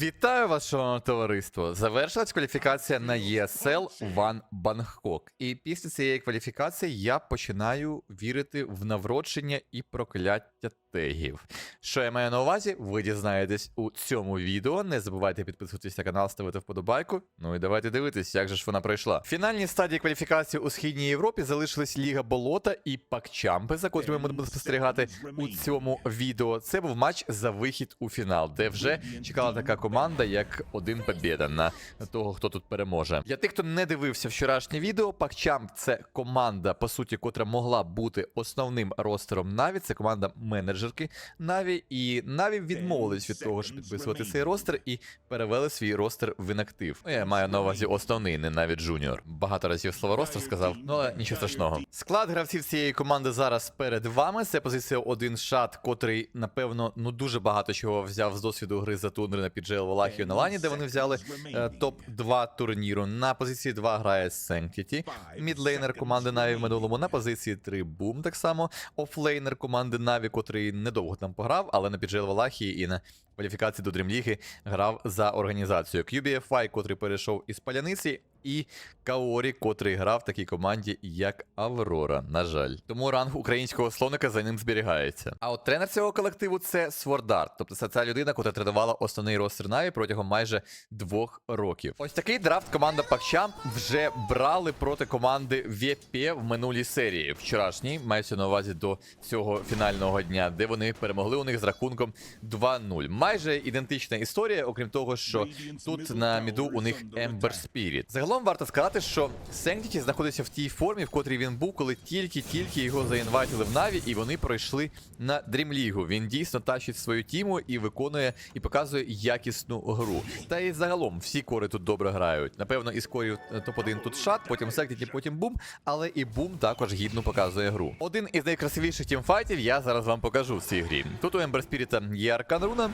Вітаю вас, шановне товариство. Завершилась кваліфікація на ESL One Bangkok. І після цієї кваліфікації я починаю вірити в навродження і прокляття тегів. Що я маю на увазі, ви дізнаєтесь у цьому відео. Не забувайте підписуватись на канал, ставити вподобайку. Ну і давайте дивитись, як же ж вона пройшла. В фінальній стадії кваліфікації у східній Європі залишились Ліга Болота і Пакчампи, за котрими ми будемо спостерігати у цьому відео. Це був матч за вихід у фінал, де вже чекала така команда, як один побєда на того, хто тут переможе. Для тих, хто не дивився вчорашнє відео, Пакчамп це команда, по суті, котра могла бути основним ростером Наві. Це команда менеджерки Наві. І Наві відмовились від того, щоб підписувати цей ростер і перевели свій ростер в інактив. Ну, я маю на увазі основний, не навіть джуніор. Багато разів слово ростер сказав, ну але нічого страшного. Склад гравців цієї команди зараз перед вами. Це позиція один шат, котрий, напевно, ну дуже багато чого взяв з досвіду гри за тундри на піджел Валахію на лані, де вони взяли е, топ-2 турніру. На позиції 2 грає Sanctity, мідлейнер команди Наві в минулому. На позиції 3 Бум так само. Офлейнер команди Наві, котрий недовго там пограв, але на піджел Валахі і на кваліфікації до Дрімліги грав за організацію. QBFI, котрий перейшов із паляниці, і Каорі, котрий грав в такій команді, як Аврора. На жаль, тому ранг українського словника за ним зберігається. А от тренер цього колективу це Свордарт, тобто це ця людина, котра тренувала основний ростер Наві протягом майже двох років. Ось такий драфт команда Пакчам вже брали проти команди ВП в минулій серії. Вчорашній мається на увазі до цього фінального дня, де вони перемогли у них з рахунком 2-0. Майже ідентична історія, окрім того, що тут на міду у них Ember Spirit. Загалом варто сказати, що Sanctity знаходиться в тій формі, в котрій він був, коли тільки-тільки його заінвайтили в Наві, і вони пройшли на Дрімлігу. Він дійсно тащить свою тіму і виконує і показує якісну гру. Та і загалом всі кори тут добре грають. Напевно, із корів е, топ-1 тут шат, потім Sanctity, потім бум, але і бум також гідно показує гру. Один із найкрасивіших тімфайтів я зараз вам покажу в цій грі. Тут у Ember Spirit є Аркан Руна.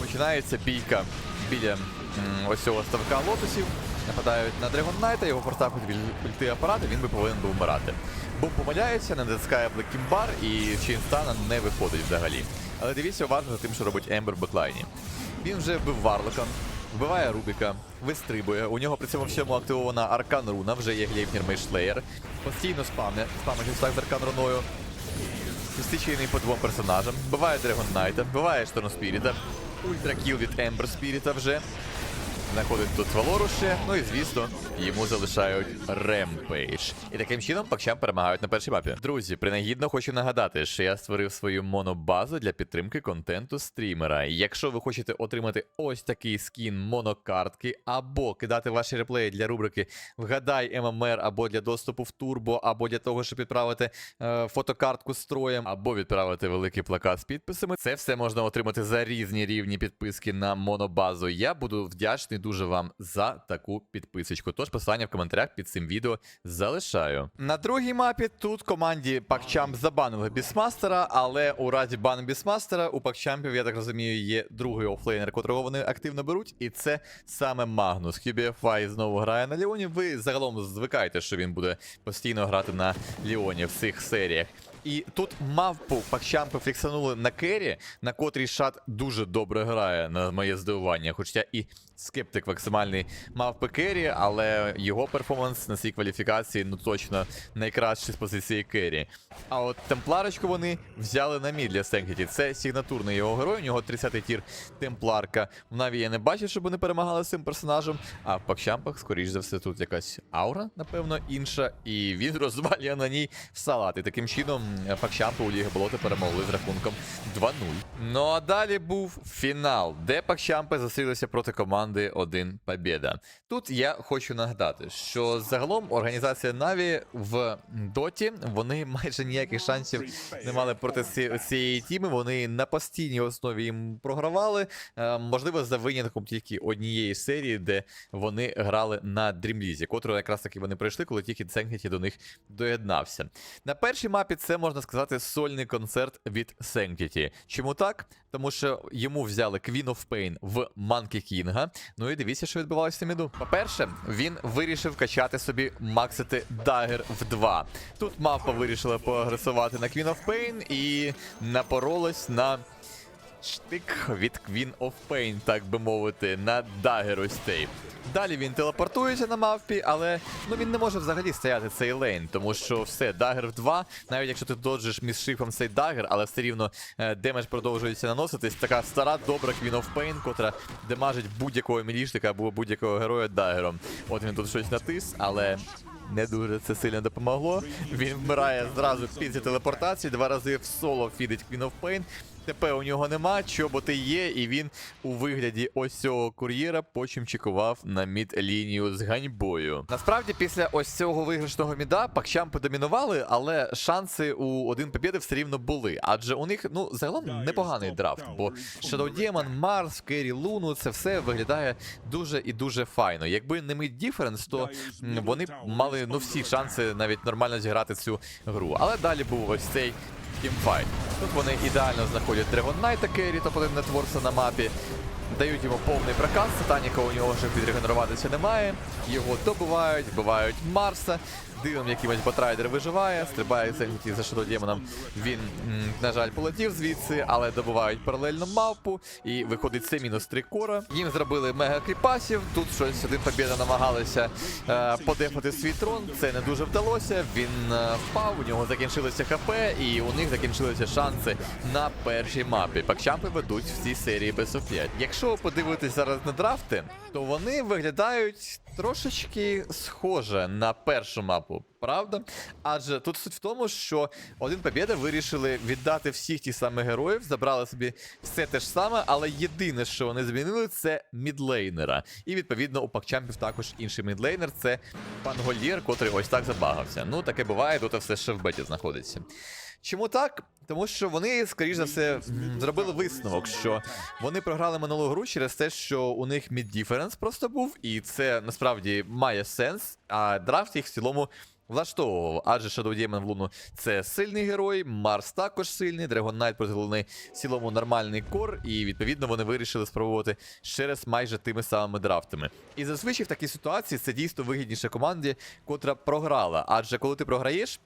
Починається бійка біля ось цього ставка лотосів. Нападають на Dragon Knight, його форсахують ульти апарати, він би повинен був вмирати. Бум помиляється, не натискає Блекімбар і Чейнстана не виходить взагалі. Але дивіться уважно за тим, що робить Ембер в беклайні. Він вже вбив Варлока, вбиває Рубіка, вистрибує. У нього при цьому всьому активована Аркан Руна, вже є Глейпнір Мейшлеєр. Постійно спамне, спамить так з Аркан Руною. Стичений по двом персонажам. Вбиває Драгон Найта, вбиває Шторм Спіріта. Ультракіл від Ембер Спіріта вже. Знаходить тут Валору ну і звісно, йому залишають Ремпейдж. І таким чином Пакчам перемагають на першій мапі. Друзі, принагідно хочу нагадати, що я створив свою монобазу для підтримки контенту стрімера. Якщо ви хочете отримати ось такий скін монокартки, або кидати ваші реплеї для рубрики Вгадай ММР, або для доступу в турбо, або для того, щоб відправити е, фотокартку з троєм, або відправити великий плакат з підписами, це все можна отримати за різні рівні підписки на монобазу. Я буду вдячний дуже вам за таку підписочку. Тож посилання в коментарях під цим відео залишаю. На другій мапі тут команді PakChamp забанили Бісмастера, але у разі бану Бісмастера у PakChampів, я так розумію, є другий офлейнер, котрого вони активно беруть, і це саме Магнус. QBFI знову грає на Ліоні. Ви загалом звикаєте, що він буде постійно грати на Ліоні в цих серіях. І тут мавпу Пакчампи фіксанули на кері, на котрій шат дуже добре грає, на моє здивування. Хоча і скептик максимальний мавпи кері, але його перформанс на цій кваліфікації ну точно найкращий з позиції кері. А от темпларочку вони взяли на мід для Сенкіті. Це сигнатурний його герой, у нього 30-й тір темпларка. В я не бачу, щоб вони перемагали з цим персонажем. А в Пакчампах, скоріш за все, тут якась аура, напевно, інша. І він розвалює на ній в салат. І таким чином Пакчампи у Ліги Болоти перемогли з рахунком 2-0. Ну а далі був фінал, де Пакчампи зустрілися проти команди 1 Побєда. Тут я хочу нагадати, що загалом організація Наві в Доті вони майже ніяких шансів не мали проти цієї тіми. Вони на постійній основі їм програвали. Е, можливо, за винятком тільки однієї серії, де вони грали на Дрімлізі, котру якраз таки вони пройшли, коли тільки Sanctity до них доєднався. На першій мапі це можна сказати сольний концерт від Sanctity. Чому так? Тому що йому взяли Queen of Pain в Monkey King. Ну і дивіться, що відбувалося в міду. По-перше, він вирішив качати собі максити Dagger в 2. Тут мавпа вирішила поагресувати на Queen of Pain і напоролась на штик від Queen of Pain, так би мовити, на Dagger ось. Далі він телепортується на мавпі, але ну він не може взагалі стояти цей лейн, тому що все, дагер в 2, навіть якщо ти доджиш між шифом цей дагер, але все рівно е, демедж продовжується наноситись. Така стара, добра Queen of Pain, котра демажить будь-якого мілішника або будь-якого героя дагером. От він тут щось натис, але. Не дуже це сильно допомогло. Він вмирає зразу після телепортації, два рази в соло фідить Queen of Pain. ТП у нього нема, чоботи є, і він у вигляді ось цього кур'єра потім чекував на мід-лінію з ганьбою. Насправді, після ось цього виграшного міда пакчампи домінували, але шанси у один побєди все рівно були. Адже у них ну загалом непоганий драфт. Бо Shadow Demon, Марс, Керрі Луну, це все виглядає дуже і дуже файно. Якби не мid Difference, то вони мали ну всі шанси навіть нормально зіграти цю гру. Але далі був ось цей тімфайт. Тут вони ідеально знаходять Dragon Knight Керрі, топ-1 нетворса на мапі. Дають йому повний проказ, Сатаніка у нього вже відрегенеруватися немає. Його добивають, вбивають Марса. Дивом якимось Батрайдер виживає, стрибає Сенті за Shadow Демоном. Він, на жаль, полетів звідси, але добивають паралельно мавпу. І виходить це мінус 3 кора. Їм зробили мега кріпасів. Тут щось один побіда намагалися е, подефати свій трон. Це не дуже вдалося. Він е, впав, у нього закінчилося ХП, і у них закінчилися шанси на першій мапі. Пакчампи ведуть в цій серії без 5. Якщо подивитись зараз на драфти, то вони виглядають трошечки схоже на першу мапу. Правда? Адже тут суть в тому, що один побєда вирішили віддати всіх тих самих героїв, забрали собі все те ж саме, але єдине, що вони змінили, це мідлейнера. І відповідно у пакчампів також інший мідлейнер це пан Гольєр, котрий ось так забагався. Ну, таке буває, тут все ще в беті знаходиться. Чому так? Тому що вони, скоріш за все, зробили висновок, що вони програли минулу гру через те, що у них мід-діференс просто був, і це насправді має сенс, а драфт їх в цілому влаштовував. Адже Shadow Demon в Луну це сильний герой, Марс також сильний, Dragon Knight проти Луни в цілому нормальний кор, і відповідно вони вирішили спробувати ще раз майже тими самими драфтами. І зазвичай в такій ситуації це дійсно вигідніше команді, котра програла. Адже коли ти програєш.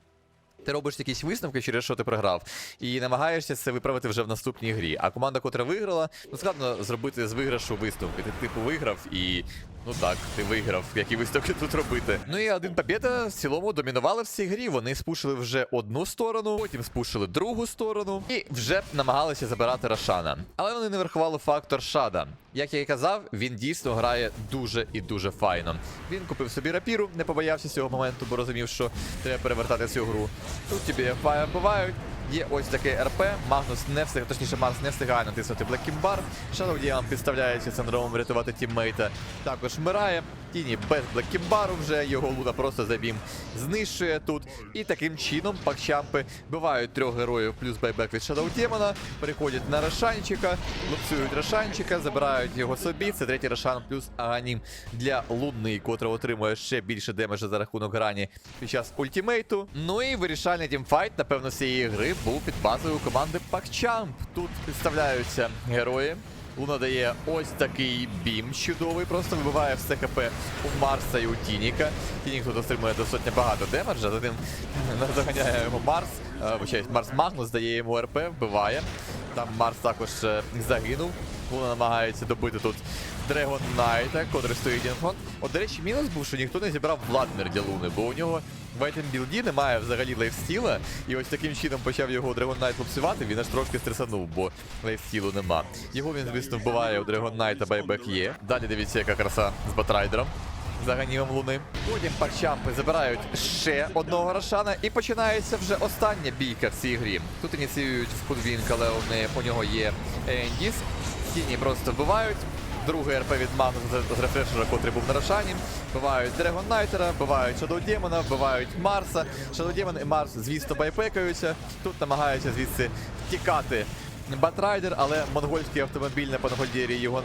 Ти робиш якісь висновки, через що ти програв, і намагаєшся це виправити вже в наступній грі. А команда, котра виграла, ну складно зробити з виграшу висновки. Ти типу виграв і. Ну так, ти виграв, які виставки тут робити. Ну і один побєда в цілому домінували в цій грі. Вони спушили вже одну сторону, потім спушили другу сторону і вже намагалися забирати Рошана. Але вони не врахували фактор Шада. Як я і казав, він дійсно грає дуже і дуже файно. Він купив собі рапіру, не побоявся цього моменту, бо розумів, що треба перевертати цю гру. Тут тобі фаєр бувають. Є ось таке РП. Магнус не встиг, точніше, Марс не встигає натиснути Блекімбар. Shadow Demon підставляється синдромом врятувати тіммейта. Також вмирає. Тіні без Блеккімбару вже його луна просто забім знищує тут. І таким чином пакчампи бивають трьох героїв плюс байбек від Shadow Demon, переходять на Рошанчика, лупцюють Рошанчика, забирають його собі. Це третій Рошан плюс Аганім для лунний, котра отримує ще більше демеджа за рахунок грані під час ультімейту. Ну і вирішальний тімфайт, напевно, цієї гри був під базою команди Пакчамп. Тут підставляються герої. Луна дає ось такий бім чудовий, просто вибиває все ХП у Марса і у Тініка. Тінік тут отримує достатньо багато демеджа, за тим заганяє його Марс. Е, Вибачаюсь, Марс Магнус дає йому РП, вбиває. Там Марс також е, загинув. Луна намагається добити тут Дрегон Найта, котрий стоїть інфон. От, до речі, мінус був, що ніхто не зібрав Владмір Луни, бо у нього в этом білді немає взагалі лейфстіла, і ось таким чином почав його Dragon Knight лупсувати, він аж трошки стресанув, бо лейфстілу нема. Його він, звісно, вбиває у Dragon Knight, байбек є. Далі дивіться, яка краса з Батрайдером. За ганімом луни. Потім парчампи забирають ще одного Рошана і починається вже остання бійка в цій грі. Тут ініціюють в Кудвінк, але у нього є Ендіс. Тіні просто вбивають. Другий РП від Магнуса з- з рефрешера, котрий був на Рошані. Вбивають Дрегон Найтера, вбивають Шадоу Демона, вбивають Марса. Шадоу Демон і Марс, звісно, байпекаються. Тут намагаються звідси тікати Батрайдер, але монгольський автомобіль на Пангольдєрі його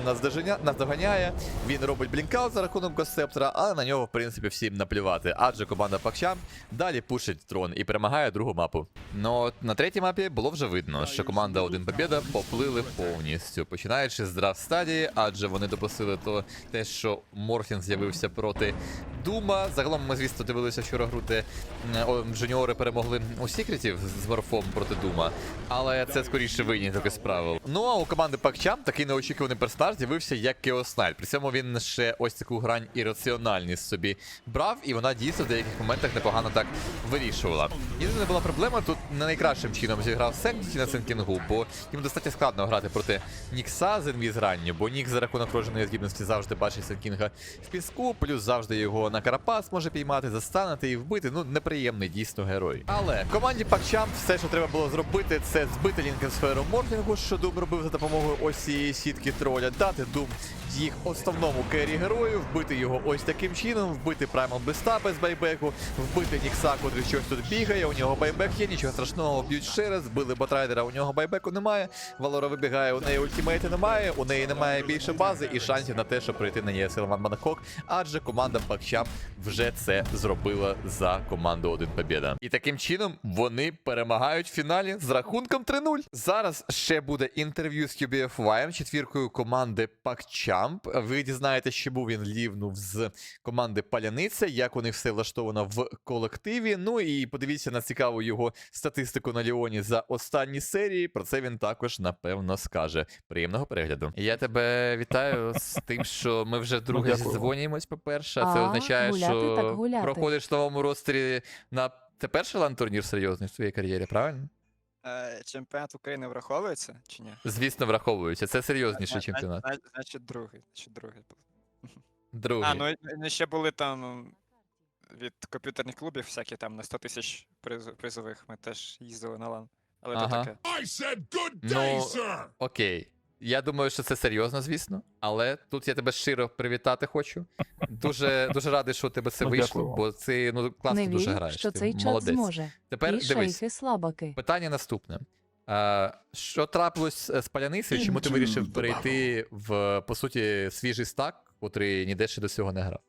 наздоганяє. Він робить блінкаут за рахунок Госсептора, але на нього, в принципі, всім наплювати. Адже команда Пакчам далі пушить трон і перемагає другу мапу. Ну от на третій мапі було вже видно, що команда один побєда поплили повністю, починаючи з драфт стадії, адже вони допустили то те, що Морфін з'явився проти Дума. Загалом ми, звісно, дивилися вчора гру, де м, о, жуніори перемогли у секретів з Варфом проти Дума. Але це скоріше винні пофіг з правил. Ну а у команди Пакчам такий неочікуваний персонаж з'явився як Кеоснайт. При цьому він ще ось таку грань ірраціональність собі брав, і вона дійсно в деяких моментах непогано так вирішувала. Єдина була проблема, тут не найкращим чином зіграв Сенкіті на Сенкінгу, бо їм достатньо складно грати проти Нікса з інвіз ранню, бо Нікс за рахунок вродженої здібності завжди бачить Сенкінга в піску, плюс завжди його на Карапас може піймати, застанути і вбити. Ну, неприємний дійсно герой. Але команді Пакчам все, що треба було зробити, це збити лінкенсферу Морфінгу, що Дум робив за допомогою ось цієї сітки троля, дати Дум їх основному кері герою, вбити його ось таким чином, вбити Праймал Беста без байбеку, вбити Нікса, котрий щось тут бігає, у нього байбек є, нічого страшного, б'ють ще раз, вбили Ботрайдера, у нього байбеку немає, Валора вибігає, у неї ультимейти немає, у неї немає більше бази і шансів на те, щоб прийти на ЄСЛ Ван Манахок, адже команда Пакчам вже це зробила за команду 1 Побєда. І таким чином вони перемагають в фіналі з рахунком 3-0. Зараз ще буде інтерв'ю з QBFY, четвіркою команди Пакчамп. Ви дізнаєтесь, що був він лівнув з команди Паляниця, як у них все влаштовано в колективі. Ну і подивіться на цікаву його статистику на Ліоні за останні серії. Про це він також напевно скаже. Приємного перегляду. Я тебе вітаю з тим, що ми вже друге дякую. зідзвонюємось. По-перше, це означає, що проходиш в новому ростері на це перший лан-турнір серйозний в твоїй кар'єрі, правильно? Е, Чемпіонат України враховується чи ні? Звісно, враховується. Це серйозніший чемпіонат. зна- Значить, другий. Значить, другий був. Другий. А, ну і- ну, ще були там від комп'ютерних клубів всякі там на 100 тисяч приз- призових. Ми теж їздили на лан. Але Ага. то таке. I said good Ну, sir. Окей. Я думаю, що це серйозно, звісно. Але тут я тебе щиро привітати хочу. Дуже дуже радий, що у тебе це Ну, вийшло, дякую. бо ти ну класно Не дуже граєш. що ти цей чат зможе. Тепер і дивись. шейхи слабаки. Питання наступне. А, що трапилось е, з паляницею? Чому ти вирішив перейти в, по суті, свіжий стак, котрий ніде ще до цього не грав?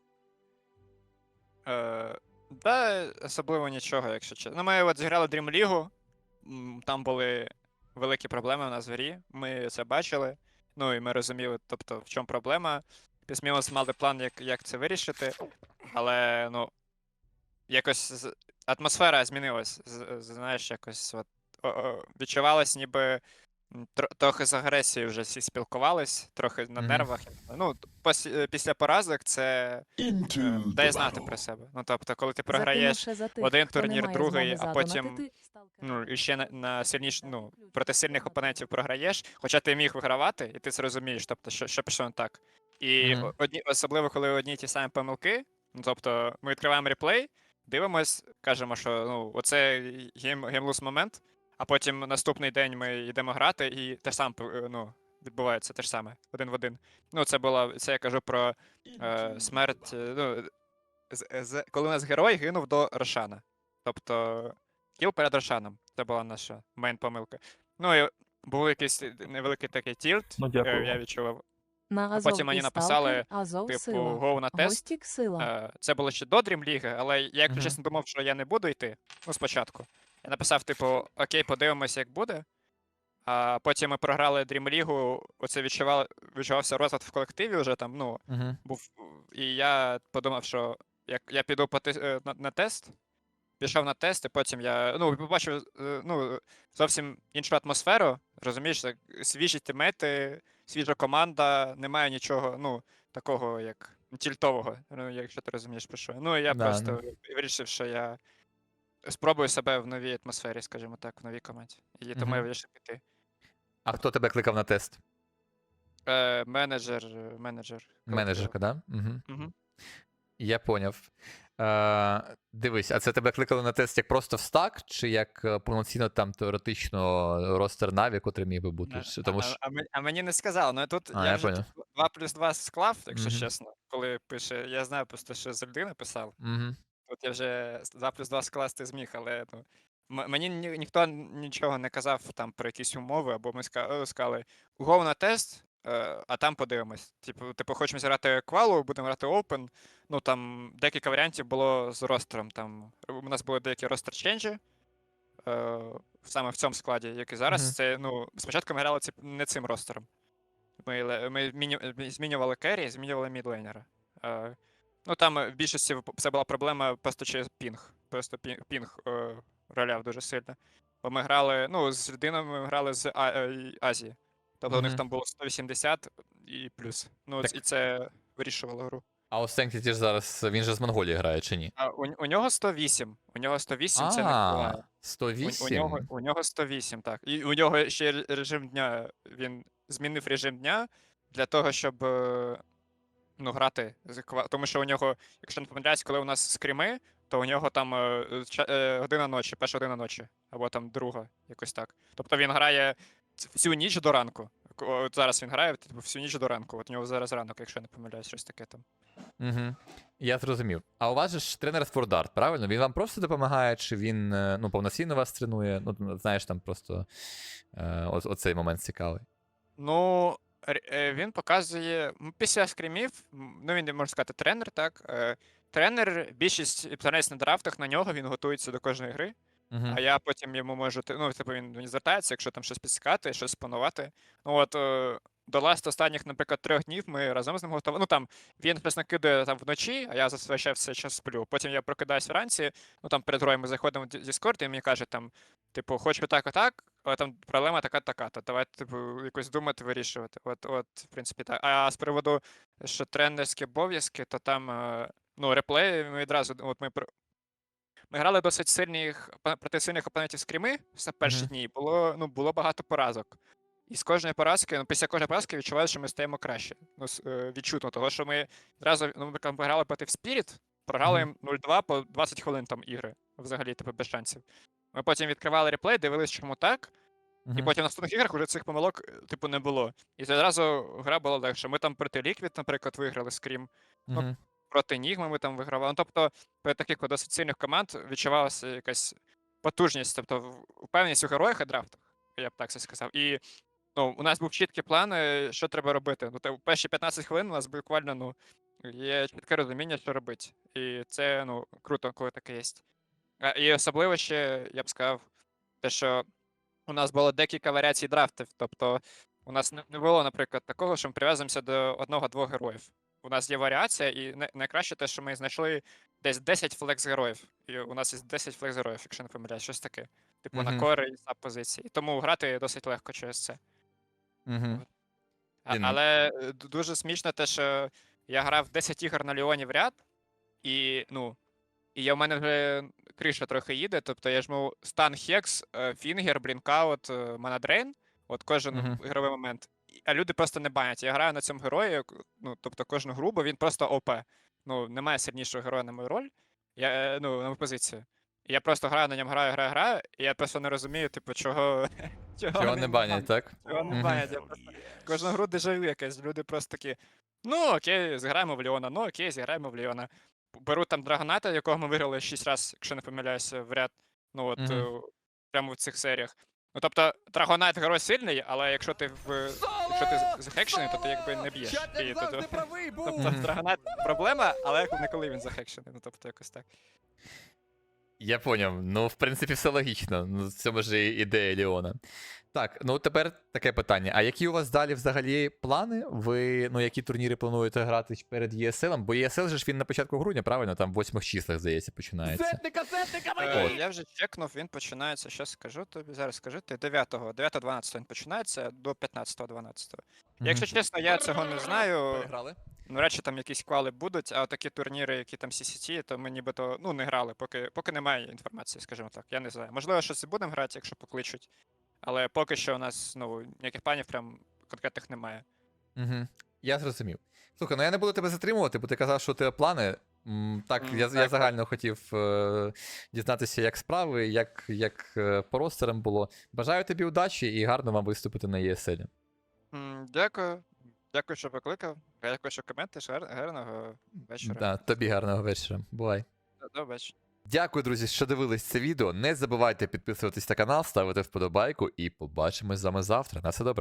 Е, Та особливо нічого, якщо чесно. Ну, ми от зіграли Dream League, там були великі проблеми в нас в грі. Ми це бачили. Ну і ми розуміли, тобто, в чому проблема. Плюс-мінус мали план, як, як це вирішити. Але, ну, якось атмосфера змінилась. Знаєш, якось от, о- о, відчувалось, ніби трохи з агресією вже всі спілкувались, трохи на Мгм. нервах. Ну, пос- е, після поразок це е, Into дає the знати battle. про себе. Ну, тобто, коли ти програєш за тих, один хто не турнір, має з другий, а потім. Ну, і ще на, на сильніш, ну, проти сильних опонентів програєш, хоча ти міг вигравати, і ти це розумієш, тобто, що, що пішло не так. І Мгм. о- одні, особливо, коли одні й ті самі помилки, ну, тобто, ми відкриваємо реплей, дивимось, кажемо, що ну, оце гейм, геймлус момент, а потім наступний день ми йдемо грати, і те ж саме е, ну, відбувається те ж саме, один в один. Ну, це було, це я кажу про е, смерть. е, Ну, з, з, коли у нас герой гинув до Рошана. Тобто кіл перед Рошаном. Це була наша мейн помилка. Ну і був якийсь невеликий такий тільт, Ну, е, я відчував. На потім мені написали, Азов Типу, сила. гоу на тест. Гостік сила. Е, Це було ще до League, але я, якщо Мгм. чесно, думав, що я не буду йти. Ну, спочатку. Я написав, типу, окей, подивимося, як буде. А потім ми програли Dream League, оце відчував, відчувався розлад в колективі вже там, ну, Угу. був. І я подумав, що як я піду по те- е, на, на тест, пішов на тест, і потім я ну, побачив е, ну, зовсім іншу атмосферу. Розумієш, так, свіжі тимети, свіжа команда, немає нічого, ну, такого, як тільтового, ну, якщо ти розумієш про що. Ну, я Да, просто вирішив, що я спробую себе в новій атмосфері, скажімо так, в новій команді. І тому я вирішив піти. А хто тебе кликав на тест? Е, менеджер, е, менеджер. Менеджерка, да? Угу. Угу. Я поняв. Е, дивись, а це тебе кликали на тест як просто в стак, чи як е, повноцінно там теоретично ростер Наві, котрий міг би бути? Чи- Тому а, що... а, мені- а мені не сказали. Ну тут А, я, я вже поняв. 2 плюс 2 склав, якщо Мгм. чесно, коли пише. Я знаю просто, що завжди написав. Угу. Тут я вже 2 плюс 2 скласти зміг, але ну, м- мені ні, ніхто нічого не казав там про якісь умови, або ми ска- е, сказали, го на тест, е, а там подивимось. Типу, типу, хочемо зіграти квалу, будемо грати Open. Ну там декілька варіантів було з ростером. Там у нас були деякі ростер ченджі. Е, саме в цьому складі, як і зараз, Мгм. це ну, спочатку ми грали ці, не цим ростером. Ми, ле- ми ми змінювали керрі, змінювали мідлейнера. Е, ну там е, в більшості це була проблема просто через пінг. Просто пі- пінг е, роляв дуже сильно. Бо ми грали, ну, з людинами ми грали з А- е, Азії. Тобто у них там було 180 і плюс. Ну, Так. і це вирішувало гру. А у Сенктіті ж зараз він же з Монголії грає чи ні? А у, у нього 108. У нього 108 це не А, впливає. У, у, нього, у нього 108, так. І у нього ще режим дня. Він змінив режим дня для того, щоб е, ну, грати. з Тому що у нього, якщо не помиляюсь, коли у нас скріми, то у нього там е, е, година ночі, перша година ночі, або там друга, якось так. Тобто він грає всю ніч до ранку. От зараз він грає типу, всю ніч до ранку. От у нього зараз ранок, якщо я не помиляюсь, щось таке там. Угу. Я зрозумів. А у вас же ж тренер з Фордарт, правильно? Він вам просто допомагає, чи він е, ну, повноцінно вас тренує? Ну, знаєш, там просто е, оцей момент цікавий. Ну, він показує після скрімів, ну він можна сказати тренер, так. е, Тренер, більшість старається на драфтах на нього, він готується до кожної гри. Угу. А я потім йому можу, ну, типу, він звертається, якщо там щось підсікати, щось планувати. Ну от е, до ласт останніх, наприклад, трьох днів ми разом з ним готували. Ну там він щось накидує там вночі, а я зазвичай все час сплю. Потім я прокидаюсь вранці, ну там перед грою ми заходимо в Discord, і він мені каже там, типу, хочу так, отак, але там проблема така, така. То давайте, типу, якось думати, вирішувати. От, от, в принципі, так. А з приводу, що тренерські обов'язки, то там, е, ну, реплеї ми відразу, от ми ми грали досить сильних проти сильних опонентів скріми в перші Мгм. дні. Було, ну, було багато поразок. І з кожної поразки, ну, після кожної поразки відчуваю, що ми стаємо краще. Ну, е, відчутно, того, що ми зразу, ну, ми грали проти Spirit, програли їм 0-2 по 20 хвилин там ігри. Взагалі, типу, без шансів. Ми потім відкривали реплей, дивились, чому так. І потім в наступних іграх вже цих помилок, е, типу, не було. І одразу гра була легше. Ми там проти Liquid, наприклад, виграли скрім Угу. проти Нігми ми там вигравали. Ну, тобто, при таких досить сильних команд відчувалася якась потужність, тобто впевненість у героях і драфтах, я б так це сказав. І ну, у нас був чіткий план, е, що треба робити. Ну, те, перші 15 хвилин у нас буквально ну, є чітке розуміння, що робити. І це ну, круто, коли таке є. А, І особливо ще, я б сказав, те, що у нас було декілька варіацій драфтів. Тобто, у нас не було, наприклад, такого, що ми прив'язуємося до одного-двох героїв. У нас є варіація, і найкраще те, що ми знайшли десь 10 флекс героїв. І у нас є 10 флекс героїв, якщо не помиляюсь, щось таке. Типу на кори і саб позиції. Тому грати досить легко через це. Угу. А, але е, дуже смішно те, що я грав 10 ігор на Ліоні в ряд, і ну. І я в мене вже криша трохи їде, тобто я жму стан Хекс, Фінгер, Блінкаут, Манадрейн, от кожен Мгм. ігровий момент. А люди просто не банять. Я граю на цьому герої, ну, тобто кожну гру, бо він просто ОП. Ну, немає сильнішого героя на мою роль, я, е, ну, на мою позицію. І я просто граю на ньому, граю, граю, граю, і я просто не розумію, типу, чого. Чого, Чого не банять, так? Чого не банять. Я просто... Кожну гру дежавю якесь. Люди просто такі. Ну, окей, зіграємо в Ліона, ну окей, зіграємо в Ліона. Беру там Драгоната, якого ми виграли 6 разів, якщо не помиляюся, в ряд. Ну от е, прямо в цих серіях. Ну тобто, Драгонайт герой сильний, але якщо ти в якщо ти захекшений, то ти якби не б'єш. І, тобто, тобто Драгонайт проблема, але не коли він захекшений. Ну тобто якось так. Я поняв. Ну, в принципі, все логічно. Ну, в цьому ж і ідея Ліона. Так, ну тепер таке питання. А які у вас далі взагалі плани? Ви ну які турніри плануєте грати перед ESL? Бо ESL же ж він на початку грудня, правильно? Там в восьмих числах, здається, починається. Зетника, зетника, Е, я вже чекнув, він починається, що скажу тобі, зараз скажу ти 9-го, 9-12 він починається до 15-12. Якщо чесно, я цього не знаю. Переграли? Ну, речі, там якісь квали будуть, а такі турніри, які там CCT, то ми нібито ну, не грали, поки, поки немає інформації, скажімо так. Я не знаю. Можливо, щось і будемо грати, якщо покличуть. Але поки що у нас ну, ніяких планів прям конкретних немає. Угу. Я зрозумів. Слухай, ну я не буду тебе затримувати, бо ти казав, що у тебе плани. Так, М, я, я загально хотів е, дізнатися, як справи, як, як е, по ростерам було. Бажаю тобі удачі і гарно вам виступити на ESL. М, Дякую. Дякую, що покликав. Дякую, що коментиш. Гар- Гарного вечора. Да, тобі гарного вечора. Бувай. До вечора. Дякую, друзі, що дивились це відео. Не забувайте підписуватись на канал, ставити вподобайку і побачимось з вами завтра. На все добре.